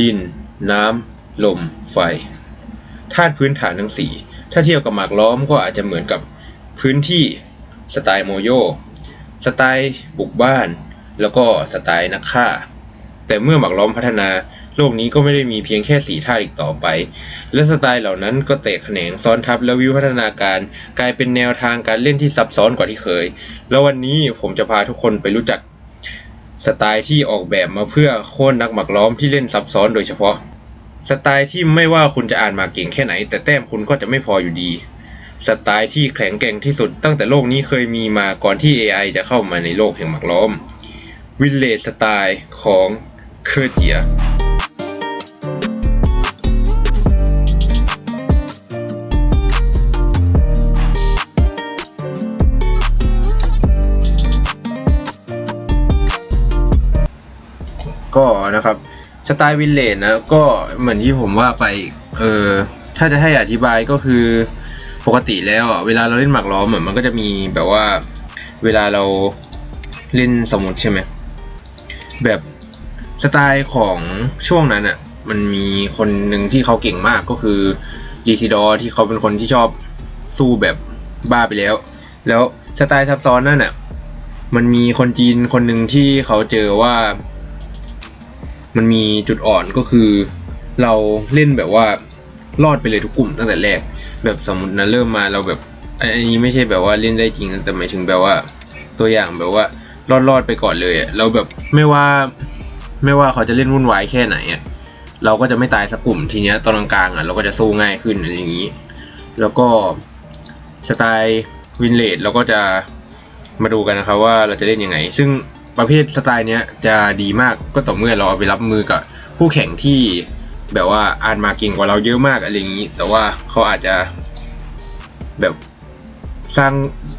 ดิน น้ำ ลม ไฟธาตุพื้นฐานทั้งสี่ถ้าเทียบกับหมากล้อมก็อาจจะเหมือนกับพื้นที่สไตล์โมโยสไตล์บุกบ้าน แล้วก็สไตล์นักฆ่า แต่เมื่อหมากล้อมพัฒนาโลกนี้ก็ไม่ได้มีเพียงแค่สีธาตุอีกต่อไป และสไตล์เหล่านั้นก็แตกแขนงซ้อนทับและวิวัฒนาการ กลายเป็นแนวทางการเล่นที่ซับซ้อนกว่าที่เคย แล้ววันนี้ผมจะพาทุกคนไปรู้จัก สไตล์ที่ออกแบบมาเพื่อโค่นนักหมักล้อมที่เล่นซับซ้อนโดยเฉพาะ สไตล์ที่ไม่ว่าคุณจะอ่านมาเก่งแค่ไหน แต่แต้มคุณก็จะไม่พออยู่ดี สไตล์ที่แข็งแกร่งที่สุดตั้งแต่โลกนี้เคยมีมาก่อนที่ AI จะเข้ามาในโลกแห่งหมักล้อมวิลเลจสไตล์ของเคอร์เจีย ก็นะครับสไตล์วิลเลจนะก็เหมือนที่ผมว่าไปเออถ้าจะให้อธิบายก็คือปกติแล้วอะเวลาเราเล่นหมากล้อมอะมันก็จะมีแบบว่าเวลาเราเล่นสมมติใช่ไหมแบบสไตล์ของช่วงนั้นอะมันมีคนหนึ่งที่เขาเก่งมากก็คือดีทิดอที่เขาเป็นคนที่ชอบสู้แบบบ้าไปแล้ว แล้วสไตล์ซับซ้อนนั่นอะมันมีคนจีนคนหนึ่งที่เขาเจอว่า มันมีจุดอ่อนก็คือ เราเล่นแบบว่ารอดไปเลยทุกกลุ่มตั้งแต่แรก แบบสมมตินะเริ่มมาเราแบบอันอันนี้ไม่ใช่แบบว่าเล่นได้จริงแต่หมายถึงแบบว่า ตัวอย่างแบบว่ารอดรอดไปก่อนเลยอะเราแบบไม่ว่าไม่ว่าเขาจะเล่นวุ่นวายแค่ไหนอะเราก็จะไม่ตายสักกลุ่มทีเนี้ยตอนกลางๆอะเราก็จะสู้ง่ายขึ้นอะไรอย่างนี้ แล้วก็สไตล์วินเลดเราก็จะมาดูกันนะครับว่าเราจะเล่นยังไง ซึ่ง ประเภทสไตล์เนี้ยจะดีมากก็ต่อเมื่อเราเอาไปรับมือกับคู่แข่งที่แบบว่าอ่านมาเก่งกว่าเราเยอะมากอะไรอย่างนี้ แต่ว่าเขาอาจจะแบบสร้าง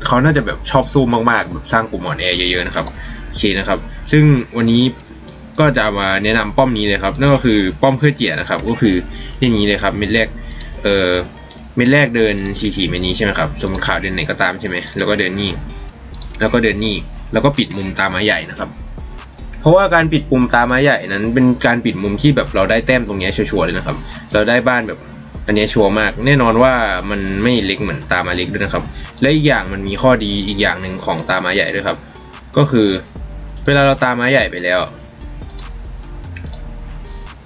เขาน่าจะแบบชอบสู้มากๆแบบสร้างกลุ่มอ่อนแอเยอะๆนะครับโอเคนะครับ ซึ่งวันนี้ก็จะมาแนะนำป้อมนี้เลยครับนั่นก็คือป้อมเพื่อเจียนะครับ ก็คืออย่างนี้เลยครับเม็ดแรกเออเม็ดแรกเดินฉี่ๆเม็ดนี้ใช่ไหมครับสมมติขาวเดินไหนก็ตามใช่ไหมแล้วก็เดินนี่แล้วก็เดินนี่ แล้วก็ปิดมุมตาไม้ใหญ่นะครับ เพราะว่าการปิดมุมตาไม้ใหญ่นั้น เป็นการปิดมุมที่แบบเราได้แต้มตรงนี้ชัวร์เลยนะครับ เราได้บ้านแบบอันเนี้ยชัวร์มาก แน่นอนว่ามันไม่เล็กเหมือนตาม้เล็กด้วยนะครับ และอีกอย่างมันมีข้อดีอีกอย่างหนึ่งของตาม้ใหญ่ด้วยครับ ก็คือ เวลาเราตาม้ใหญ่ไปแล้ว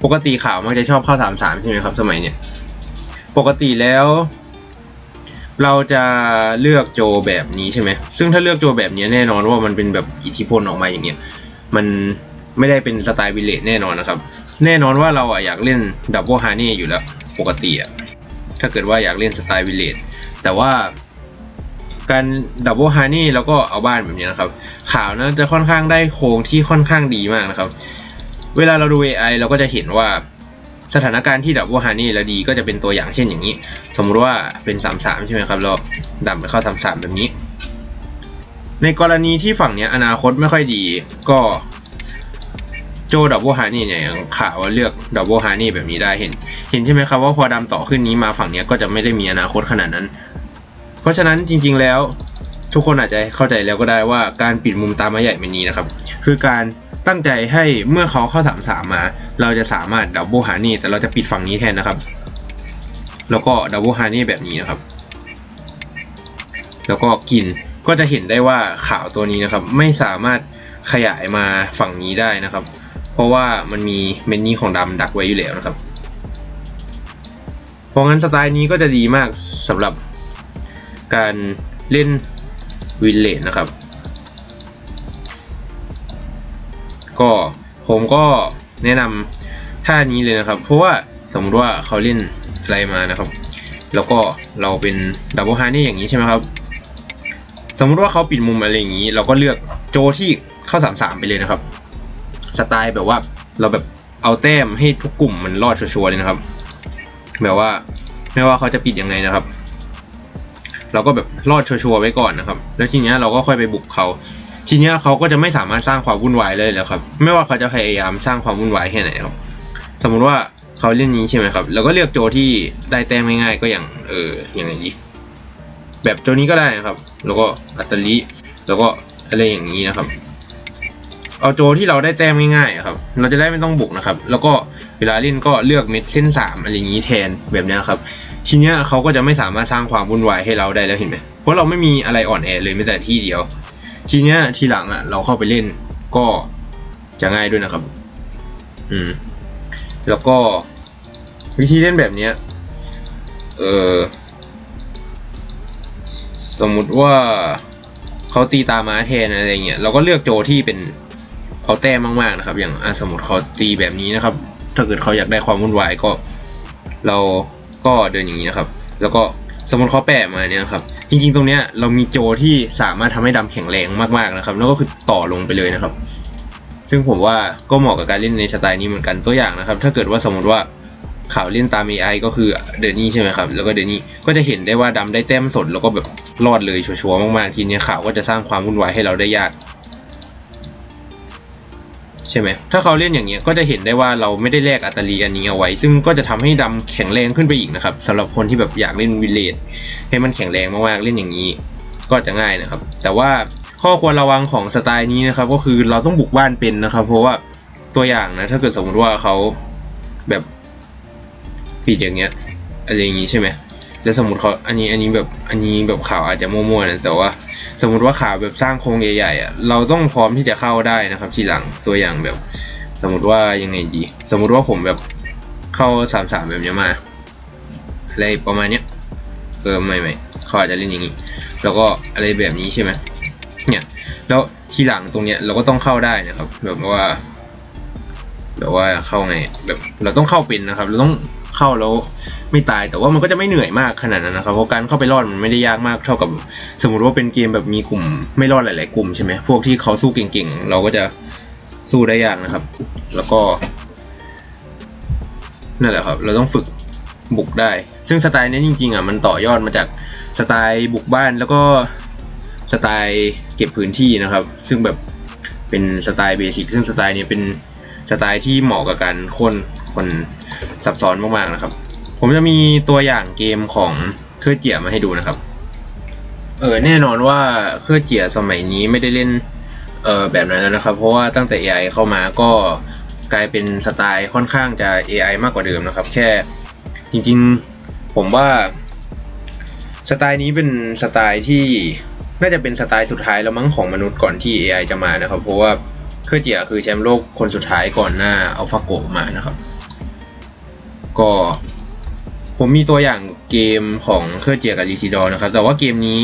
ปกติข่าวมักจะชอบเข้าสามสามใช่ไหมครับ สมัยเนี้ยปกติแล้ว เราจะเลือกโจแบบนี้ใช่ไหม ซึ่งถ้าเลือกโจแบบนี้แน่นอนว่ามันเป็นแบบอิทธิพลออกมาอย่างเนี้ย มันไม่ได้เป็นสไตล์วิลเลจแน่นอนนะครับ แน่นอนว่าเราอะอยากเล่นดับเบิลฮาร์เน่อยู่แล้ว ปกติอะ ถ้าเกิดว่าอยากเล่นสไตล์วิลเลจ แต่ว่าการดับเบิลฮาร์เน่แล้วก็เอาบ้านแบบนี้นะครับ ข่าวนะจะค่อนข้างได้โครงที่ค่อนข้างดีมากนะครับ เวลาเราดู AI เราก็จะเห็นว่า สถานการณ์ที่ดับเบิลฮาร์เน่แล้วดีก็จะเป็นตัวอย่างเช่นอย่างนี้ สมมุติว่าเป็น 3-3 ใช่ไหมครับ เราดับไปเข้า 3-3 แบบนี้ ในกรณีที่ฝั่งเนี้ยอนาคตไม่ค่อยดีก็โจดับเบิลฮาร์เน่เนี่ยอย่างข่าวว่าเลือกดับเบิลฮาร์เน่แบบนี้ได้เห็น เห็นใช่ไหมครับว่าพอดำต่อขึ้นนี้มาฝั่งเนี้ยก็จะไม่ได้มีอนาคตขนาดนั้น เพราะฉะนั้นจริง ๆแล้วทุกคนอาจจะเข้าใจแล้วก็ได้ว่าการปิดมุมตาไม้ใหญ่แบบนี้นะครับ คือการ ตั้งใจให้เมื่อเขาเข้าสามสามมา เราจะสามารถดับเบิลฮาร์เน่แต่เราจะปิดฝั่งนี้แทนนะครับ แล้วก็ดับเบิลฮาร์เน่แบบนี้นะครับ แล้วก็กินก็จะเห็นได้ว่าขาวตัวนี้นะครับ ไม่สามารถขยายมาฝั่งนี้ได้นะครับ เพราะว่ามันมีเมนนี่ของดำดักไว้อยู่แล้วนะครับ เพราะงั้นสไตล์นี้ก็จะดีมากสำหรับการเล่นวินเลนนะครับ ก็ผมก็แนะนำท่านี้เลยนะครับ เพราะว่าสมมติว่าเขาเล่นอะไรมานะครับ แล้วก็เราเป็นดับเบิลฮานี่อย่างนี้ใช่ไหมครับ สมมุติว่าเขาปิดมุมอะไรอย่างนี้ เราก็เลือกโจที่เข้าสามสามไปเลยนะครับ สไตล์แบบว่าเราแบบเอาแต้มให้ทุกกลุ่มมันรอดชัวร์เลยนะครับ แบบว่าไม่ว่าเขาจะปิดยังไงนะครับ เราก็แบบรอดชัวร์ไว้ก่อนนะครับ แล้วทีเนี้ยเราก็ค่อยไปบุกเขา ทีนี้เขาก็จะไม่สามารถสร้างความวุ่นวายเลยแล้วครับ ไม่ว่าเขาจะพยายามสร้างความวุ่นวายแค่ไหนครับ สมมุติว่าเขาเล่นนี้ใช่ไหมครับ แล้วก็เลือกโจที่ได้แต้มง่ายๆก็อย่างเอออย่างไรดีแบบโจนี้ก็ได้นะครับ แล้วก็อัตลิแล้วก็อะไรอย่างนี้นะครับ เอาโจที่เราได้แต้มง่ายๆอะครับ เราจะได้ไม่ต้องบุกนะครับ แล้วก็เวลาเล่นก็เลือกเม็ดเส้นสามอะไรอย่างนี้แทนแบบนี้ยครับ ทีเนี้ยเขาก็จะไม่สามารถสร้างความวุ่นวายให้เราได้แล้วเห็นไหมเพราะเราไม่มีอะไรอ่อนแอเลยแม้แต่ที่เดียว ทีเนี้ยทีหลังอะ เราเข้าไปเล่นก็จะง่ายด้วยนะครับ อืม แล้วก็วิธีเล่นแบบเนี้ย เออสมมุติว่าเขาตีตาม้าแทนอะไรเงี้ยเราก็เลือกโจที่เป็นเอาแต้มมากๆนะครับ อย่างอะสมมติเขาตีแบบนี้นะครับ ถ้าเกิดเขาอยากได้ความวุ่นวายก็ เราก็เดินอย่างนี้นะครับ แล้วก็ สมมติเขาแปะมาเนี่ยครับ จริง ๆ ตรงเนี้ยเรามีโจที่สามารถทำให้ดำแข็งแรงมากๆนะครับ แล้วก็คือต่อลงไปเลยนะครับ ซึ่งผมว่าก็เหมาะกับการเล่นในสไตล์นี้เหมือนกันตัวอย่างนะครับ ถ้าเกิดว่าสมมติว่าข่าวเล่นตาม AI ก็คือเดนนี่ใช่ไหมครับ แล้วก็เดนนี่ก็จะเห็นได้ว่าดำได้แต้มสดแล้วก็แบบรอดเลยชัวร์ๆมากๆทีเนี้ยข่าวก็จะสร้างความวุ่นวายให้เราได้ยาก ใช่ไหมถ้าเขาเล่นอย่างเงี้ยก็จะเห็นได้ว่าเราไม่ได้แลกอัตลีอันนี้เอาไว้ ซึ่งก็จะทำให้ดำแข็งแรงขึ้นไปอีกนะครับสำหรับคนที่แบบอยากเล่นวิลเลจให้มันแข็งแรงมากๆเล่นอย่างนี้ ก็จะง่ายนะครับ แต่ว่าข้อควรระวังของสไตล์นี้นะครับ ก็คือเราต้องบุกบ้านเป็นนะครับ เพราะว่าตัวอย่างนะ ถ้าเกิดสมมติว่าเขาแบบปิดอย่างเงี้ยอะไรอย่างงี้ใช่ไหม แล้วสมมติเขาอันนี้อันนี้แบบอันนี้แบบข่าวอาจจะมั่วๆนะแต่ว่า สมมติว่าข่าวแบบสร้างโครงใหญ่ๆอะเราต้องพร้อมที่จะเข้าได้นะครับ ทีหลังตัวอย่างแบบ สมมติว่ายังไงดี สมมติว่าผมแบบเข้าสามสามแบบนี้มาอะไรประมาณเนี้ยเออไม่ไม่เขาอาจจะเล่นอย่างนี้แล้วก็อะไรแบบนี้ใช่ไหมเนี่ยแล้วทีหลังตรงเนี้ยเราก็ต้องเข้าได้นะครับ แบบว่าแบบว่าเข้าไงแบบเราต้องเข้าเป็นนะครับ เราต้อง เข้าแล้วไม่ตายแต่ว่ามันก็จะไม่เหนื่อยมากขนาดนั้นนะครับเพราะการเข้าไปรอดมันไม่ได้ยากมากเท่ากับ สมมติว่าเป็นเกมแบบมีกลุ่มไม่รอดหลาย ๆ กลุ่มใช่ไหมพวกที่เขาสู้เก่งๆ เราก็จะสู้ได้ยากนะครับ แล้วก็นั่นแหละครับ เราต้องฝึกบุกได้ ซึ่งสไตล์นี้จริง ๆ อะมันต่อยอดมาจากสไตล์บุกบ้านแล้วก็สไตล์เก็บพื้นที่นะครับ ซึ่งแบบเป็นสไตล์เบสิกซึ่งสไตล์นี้เป็นสไตล์ที่เหมาะกับการคนคน ซับซ้อนมากๆนะครับ ผมจะมีตัวอย่างเกมของเครือเจียมาให้ดูนะครับ เออแน่นอนว่าเครือเจียสมัยนี้ไม่ได้เล่นเออแบบนั้นแล้วนะครับ เพราะว่าตั้งแต่ AI เข้ามาก็กลายเป็นสไตล์ค่อนข้างจะ AI มากกว่าเดิมนะครับ แค่จริงๆผมว่าสไตล์นี้เป็นสไตล์ที่น่าจะเป็นสไตล์สุดท้ายแล้วมั้งของมนุษย์ก่อนที่ AI จะมานะครับ เพราะว่าเครือเจียคือแชมป์โลกคนสุดท้ายก่อนหน้าอัลฟาโกมานะครับ ก็ ผมมีตัวอย่างเกมของเครือเจียกับลีซิดอนะครับ แต่ว่าเกมนี้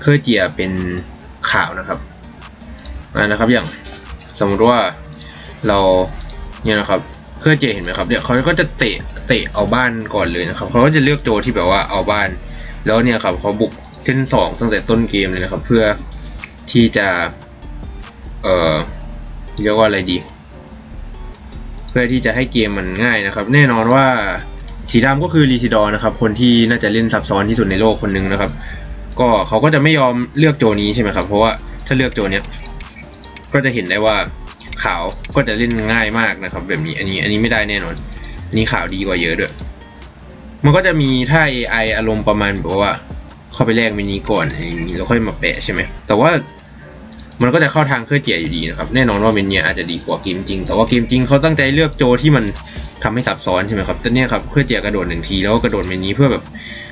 เครือเจียเป็นข่าวนะครับอ่านะครับอย่างสมมติว่าเราเนี่ยนะครับเครือเจียเห็นไหมครับเนี่ยเขาก็จะเตะเตะเอาบ้านก่อนเลยนะครับเขาก็จะเลือกโจที่แบบว่าเอาบ้าน แล้วเนี่ยครับเขาบุกเส้นสองตั้งแต่ต้นเกมเลยนะครับ เพื่อที่จะ เอ่อเรียกว่าอะไรดี พื่อที่จะให้เกมมันง่ายนะครับ แน่นอนว่าสีดำก็คือรีซิดอร์นะครับ คนที่น่าจะเล่นซับซ้อนที่สุดในโลกคนหนึ่งนะครับ ก็เขาก็จะไม่ยอมเลือกโจนี้ใช่ไหมครับ เพราะว่าถ้าเลือกโจเนี้ยก็จะเห็นได้ว่าขาวก็จะเล่นง่ายมากนะครับ แบบนี้อันนี้อันนี้ไม่ได้แน่นอนอันนี้ขาวดีกว่าเยอะด้วย มันก็จะมีท่า AI อารมณ์ประมาณแบบว่าเข้าไปแลกมินิก่อนอย่างนี้แล้วค่อยมาแปะใช่ไหมแต่ว่า มันก็จะเข้าทางเครือเจียอยู่ดีนะครับ แน่นอนว่าเมนเนียอาจจะดีกว่าเกมจริง แต่ว่าเกมจริงเขาตั้งใจเลือกโจที่มันทำให้ซับซ้อนใช่ไหมครับแต่เนี่ยครับเครือเจียกระโดดหนึ่งทีแล้วก็กระโดดเมนนี้เพื่อแบบ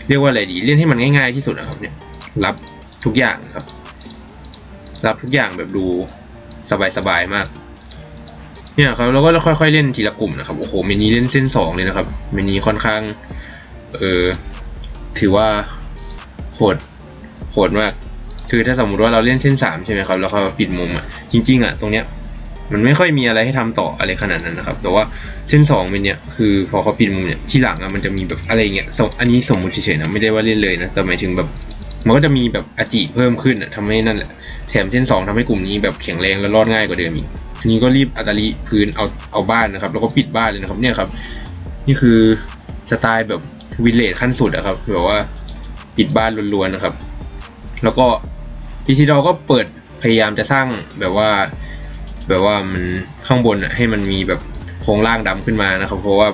เรียกว่าอะไรดีเล่นให้มันง่ายๆที่สุดนะครับเนี่ยรับทุกอย่างครับ รับทุกอย่างแบบดูสบายๆมากเนี่ยครับเราก็ค่อยๆเล่นทีละกลุ่มนะครับโอ้โหเมนี้เล่นเส้นสองเลยนะครับเมนนี้ค่อนข้างเออถือว่าโหดโหดมาก คือถ้าสมมติว่าเราเล่นเส้นสามใช่ไหมครับแล้วเขาปิดมุมอะจริง ๆอะตรงเนี้ยมันไม่ค่อยมีอะไรให้ทำต่ออะไรขนาดนั้นนะครับ แต่ว่าเส้นสองเป็นเนี่ยคือพอเขาปิดมุมเนี่ยที่หลังอะมันจะมีแบบอะไรเงี้ยสมอันนี้สมมุติเฉยๆนะไม่ได้ว่าเล่นเลยนะแต่หมายถึงแบบมันก็จะมีแบบอจิเพิ่มขึ้นอะทำให้นั่นแหละแถมเส้นสองทำให้กลุ่มนี้แบบแข็งแรงและรอดง่ายกว่าเดิมอีกอันนี้ก็รีบอัตลิพื้นเอาเอาบ้านนะครับ แล้วก็ปิดบ้านเลยนะครับเนี่ยครับ นี่คือสไตล์แบบวิลเลจขั้นสุดอะครับแบบว่าปิดบ้านล้วนๆนะครับ แล้วก็ ดีซีดอก็เปิดพยายามจะสร้างแบบว่า แบบว่ามันข้างบนอะให้มันมีแบบโครงร่างดำขึ้นมานะครับ เพราะว่า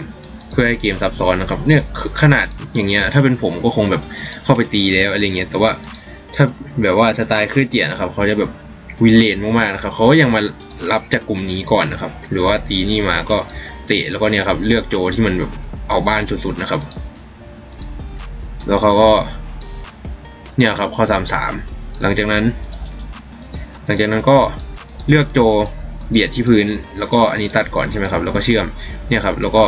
เพื่อให้เกมซับซ้อนนะครับ เนี่ยขนาดอย่างเงี้ยถ้าเป็นผมก็คงแบบเข้าไปตีแล้วอะไรเงี้ยแต่ว่าถ้าแบบว่าสไตล์คือเจียนะครับเขาจะแบบวิเลนมากๆนะครับเขาก็ยังมารับจากกลุ่มนี้ก่อนนะครับ หรือว่าตีนี่มาก็เตะแล้วก็เนี่ยครับเลือกโจที่มันแบบเอาบ้านสุดๆนะครับ แล้วเขาก็ เนี่ยครับข้อสามสาม หลังจากนั้น หลังจากนั้นก็เลือกโจเบียดที่พื้น แล้วก็อันนี้ตัดก่อนใช่ไหมครับ แล้วก็เชื่อมเนี่ยครับ แล้วก็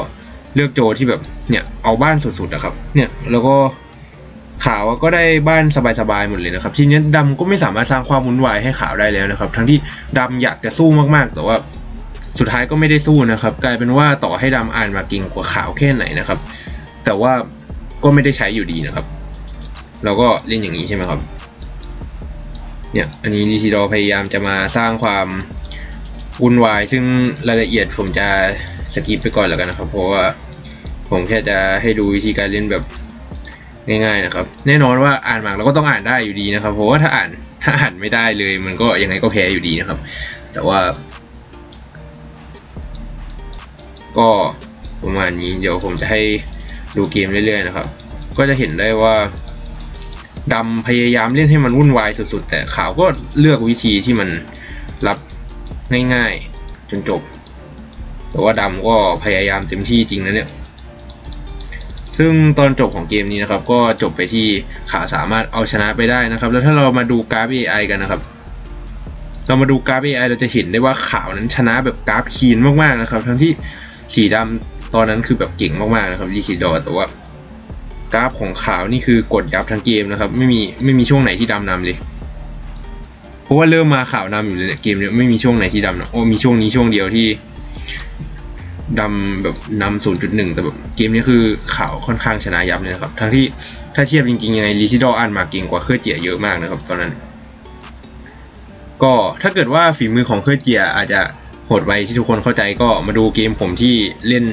เลือกโจที่แบบเนี่ยเอาบ้านสุดๆนะครับเนี่ยแล้วก็ขาวก็ได้บ้านสบายๆหมดเลยนะครับ ทีนี้ดำก็ไม่สามารถสร้างความวุ่นวายให้ขาวได้แล้วนะครับ ทั้งที่ดำอยากจะสู้มากๆ แต่ว่าสุดท้ายก็ไม่ได้สู้นะครับ กลายเป็นว่าต่อให้ดำอ่านมาเก่งกว่าขาวแค่ไหนนะครับ แต่ว่าก็ไม่ได้ใช้อยู่ดีนะครับ เราก็เล่นอย่างนี้ใช่ไหมครับ เนี่ยอันนี้ลิซิดอพยายามจะมาสร้างความวุ่นวาย ซึ่งรายละเอียดผมจะสกิปไปก่อนแล้วกันนะครับ เพราะว่าผมแค่จะให้ดูวิธีการเล่นแบบง่ายๆนะครับ แน่นอนว่าอ่านหมากเราก็ต้องอ่านได้อยู่ดีนะครับ เพราะว่าถ้าอ่านถ้าอ่านไม่ได้เลย มันก็ยังไงก็แพ้อยู่ดีนะครับ แต่ว่า ก็ประมาณนี้เดี๋ยวผมจะให้ดูเกมเรื่อยๆนะครับ ก็จะเห็นได้ว่า ดำพยายามเล่นให้มันวุ่นวายสุดๆ แต่ขาวก็เลือกวิธีที่มันรับง่ายๆ จนจบ แต่ว่าดำก็พยายามเต็มที่จริงนะเนี่ย ซึ่งตอนจบของเกมนี้นะครับ ก็จบไปที่ขาวสามารถเอาชนะไปได้นะครับ แล้วถ้าเรามาดูกราฟ AI กันนะครับ เรามาดูกราฟ AI เราจะเห็นได้ว่าขาวนั้นชนะแบบกราฟคีนมากๆนะครับ ทั้งที่สีดำตอนนั้นคือแบบเก่งมากๆนะครับลีคิดอแต่ว่า กราฟของขาวนี่คือกดยับทั้งเกมนะครับ ไม่มีไม่มีช่วงไหนที่ดำนำเลย เพราะว่าเริ่มมาขาวนำอยู่เลยเนี่ยเกมเนี้ยไม่มีช่วงไหนที่ดำนะโอ้มีช่วงนี้ช่วงเดียวที่ดำแบบนำศูนย์จุดหนึ่งแต่แบบเกมนี้คือขาวค่อนข้างชนะยับเลยนะครับ ทั้งที่ถ้าเทียบจริงๆยังไงลิซิดออ่านมาเก่งกว่าเครือเจียเยอะมากนะครับ ตอนนั้น ก็ถ้าเกิดว่าฝีมือของเครือเจียอาจจะโหดไปที่ทุกคนเข้าใจก็มาดูเกมผมที่เล่น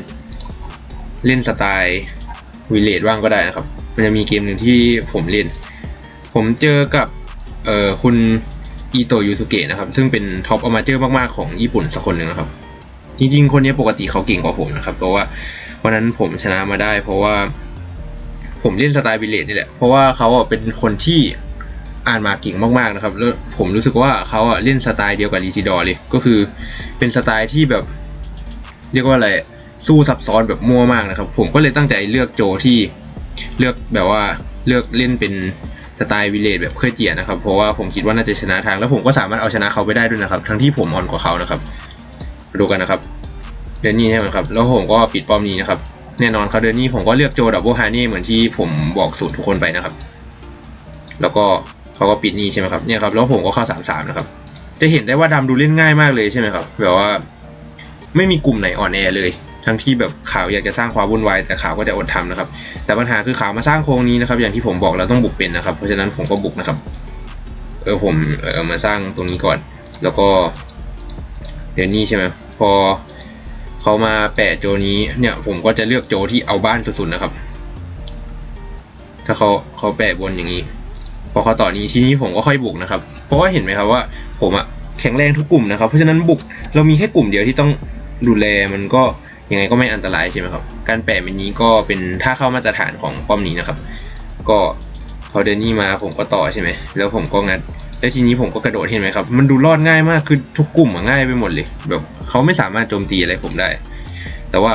เล่นสไตล์ วิเลดว่างก็ได้นะครับ มันจะมีเกมหนึ่งที่ผมเล่น ผมเจอกับเอ่อคุณอีโตยูสุเกะนะครับ ซึ่งเป็นท็อปอมาเจอร์มากๆของญี่ปุ่นสักคนหนึ่งนะครับ จริงๆ คนนี้ปกติเขาเก่งกว่าผมนะครับ เพราะว่าวันนั้นผมชนะมาได้ เพราะว่าผมเล่นสไตล์วิเลดนี่แหละ เพราะว่าเขาเป็นคนที่อ่านมาเก่งมากๆนะครับ แล้วผมรู้สึกว่าเขาอะเล่นสไตล์เดียวกับลีซิดอร์เลย ก็คือเป็นสไตล์ที่แบบ เรียกว่าอะไร สู้ซับซ้อนแบบมั่วมากนะครับ ผมก็เลยตั้งใจเลือกโจที่เลือกแบบว่าเลือกเล่นเป็นสไตล์วิเลจแบบเคยเจียนะครับ เพราะว่าผมคิดว่าน่าจะชนะทาง แล้วผมก็สามารถเอาชนะเขาไปได้ด้วยนะครับ ทั้งที่ผมอ่อนกว่าเขานะครับดูกันนะครับเดนนี่ใช่ไหมครับ แล้วผมก็ปิดป้อมนี้นะครับ แน่นอนครับเดนนี่ผมก็เลือกโจดับเบิลฮานี่เหมือนที่ผมบอกสูตรทุกคนไปนะครับ แล้วก็เขาก็ปิดนี่ใช่ไหมครับเนี่ยครับแล้วผมก็เข้าสามสามนะครับ จะเห็นได้ว่าดำดูเล่นง่ายมากเลยใช่ไหมครับแบบว่า ไม่มีกลุ่มไหนอ่อนแอเลย ทั้งที่แบบข่าวอยากจะสร้างความวุ่นวายแต่ข่าวก็จะอดทำนะครับ แต่ปัญหาคือข่าวมาสร้างโครงนี้นะครับ อย่างที่ผมบอกเราต้องบุกเป็นนะครับ เพราะฉะนั้นผมก็บุกนะครับ เออผมเออมาสร้างตรงนี้ก่อน แล้วก็เดี๋ยวนี้ใช่ไหมพอเขามาแปะโจนี้เนี่ยผมก็จะเลือกโจที่เอาบ้านสุดๆนะครับ ถ้าเขาเขาแปะบนอย่างนี้ พอเขาต่อนี้ทีนี้ผมก็ค่อยบุกนะครับ เพราะว่าเห็นไหมครับว่า ผมอะแข็งแรงทุกกลุ่มนะครับ เพราะฉะนั้นบุกเรามีแค่กลุ่มเดียวที่ต้องดูแลมันก็ ยังไงก็ไม่อันตรายใช่ไหมครับ การแปะแบบนี้ก็เป็นท่าเข้ามาตรฐานของป้อมนี้นะครับ ก็พอเดนนี่มาผมก็ต่อใช่ไหมแล้วผมก็งัดแล้วทีนี้ผมก็กระโดดเห็นไหมครับ มันดูรอดง่ายมากคือทุกกลุ่มอะง่ายไปหมดเลย แบบเขาไม่สามารถโจมตีอะไรผมได้ แต่ว่า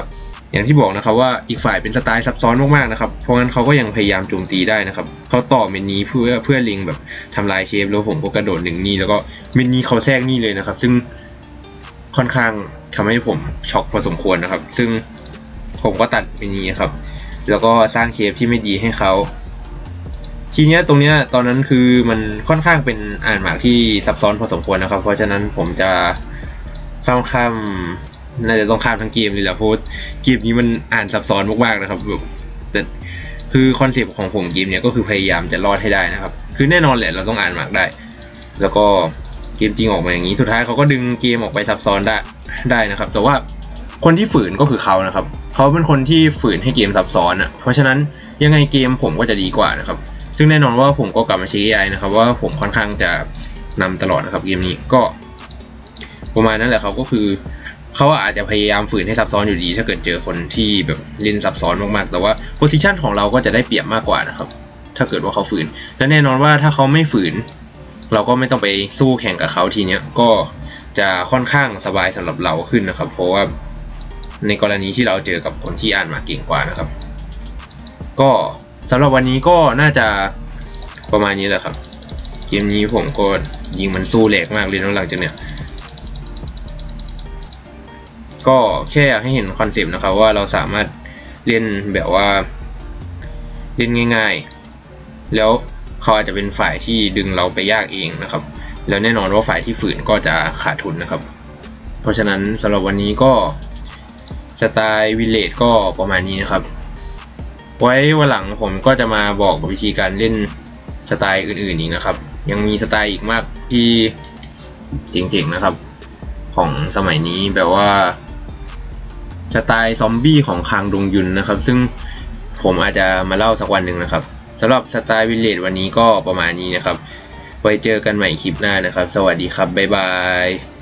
อย่างที่บอกนะครับว่าอีกฝ่ายเป็นสไตล์ซับซ้อนมากๆนะครับ เพราะงั้นเขาก็ยังพยายามโจมตีได้นะครับเขาต่อเมนนี้เพื่อเพื่อลิงแบบทำลายเชฟแล้วผมก็กระโดดหนึ่งนี่แล้วก็เมนนี้เขาแทรกนี่เลยนะครับ ซึ่งค่อนข้าง ทำให้ผมช็อกพอสมควรนะครับ ซึ่งผมก็ตัดมนนี้ครับ แล้วก็สร้างเชฟที่ไม่ดีให้เขาทีเนี้ยตรงเนี้ยตอนนั้นคือมันค่อนข้างเป็นอ่านหมากที่ซับซ้อนพอสมควรนะครับ เพราะฉะนั้นผมจะข้ามข้ามน่าจะต้องข้ามทั้งเกมเลยแหละเพราะเกมนี้มันอ่านซับซ้อนมากๆนะครับแบบแต่คือคอนเซปต์ของผมเกมเนี้ยก็คือพยายามจะรอดให้ได้นะครับ คือแน่นอนแหละเราต้องอ่านหมากได้ แล้วก็ เกมจริงออกมาอย่างนี้ สุดท้ายเขาก็ดึงเกมออกไปซับซ้อนได้ได้นะครับ แต่ว่าคนที่ฝืนก็คือเขานะครับ เขาเป็นคนที่ฝืนให้เกมซับซ้อนอะ เพราะฉะนั้นยังไงเกมผมก็จะดีกว่านะครับ ซึ่งแน่นอนว่าผมก็กลับมาเช็ค AI นะครับ ว่าผมค่อนข้างจะนำตลอดนะครับเกมนี้ก็ประมาณนั้นแหละครับก็คือเขาอาจจะพยายามฝืนให้ซับซ้อนอยู่ดี ถ้าเกิดเจอคนที่แบบเล่นซับซ้อนมากๆ แต่ว่าโพซิชันของเราก็จะได้เปรียบมากกว่านะครับ ถ้าเกิดว่าเขาฝืน และแน่นอนว่าถ้าเขาไม่ฝืน เราก็ไม่ต้องไปสู้แข่งกับเขาทีเนี้ยก็จะค่อนข้างสบายสำหรับเราขึ้นนะครับ เพราะว่าในกรณีที่เราเจอกับคนที่อ่านมาเก่งกว่านะครับ ก็สำหรับวันนี้ก็น่าจะประมาณนี้แหละครับ เกมนี้ผมก็ยิงมันสู้แหลกมากเลยนะหลังจากเนี้ยก็แค่อยากให้เห็นคอนเซปต์นะครับว่าเราสามารถเล่นแบบว่า เล่นง่าย ๆ แล้ว เขาอาจจะเป็นฝ่ายที่ดึงเราไปยากเองนะครับ แล้วแน่นอนว่าฝ่ายที่ฝืนก็จะขาดทุนนะครับ เพราะฉะนั้นสำหรับวันนี้ก็สไตล์วิลเลจก็ประมาณนี้นะครับ ไว้วันหลังผมก็จะมาบอกวิธีการเล่นสไตล์อื่นๆอีกนะครับ ยังมีสไตล์อีกมากที่เจ๋งๆนะครับ ของสมัยนี้แบบว่าสไตล์ซอมบี้ของคางดงยุนนะครับ ซึ่งผมอาจจะมาเล่าสักวันหนึ่งนะครับ สำหรับสไตล์วิลเลจวันนี้ก็ประมาณนี้นะครับ ไว้เจอกันใหม่คลิปหน้านะครับ สวัสดีครับ บ๊ายบาย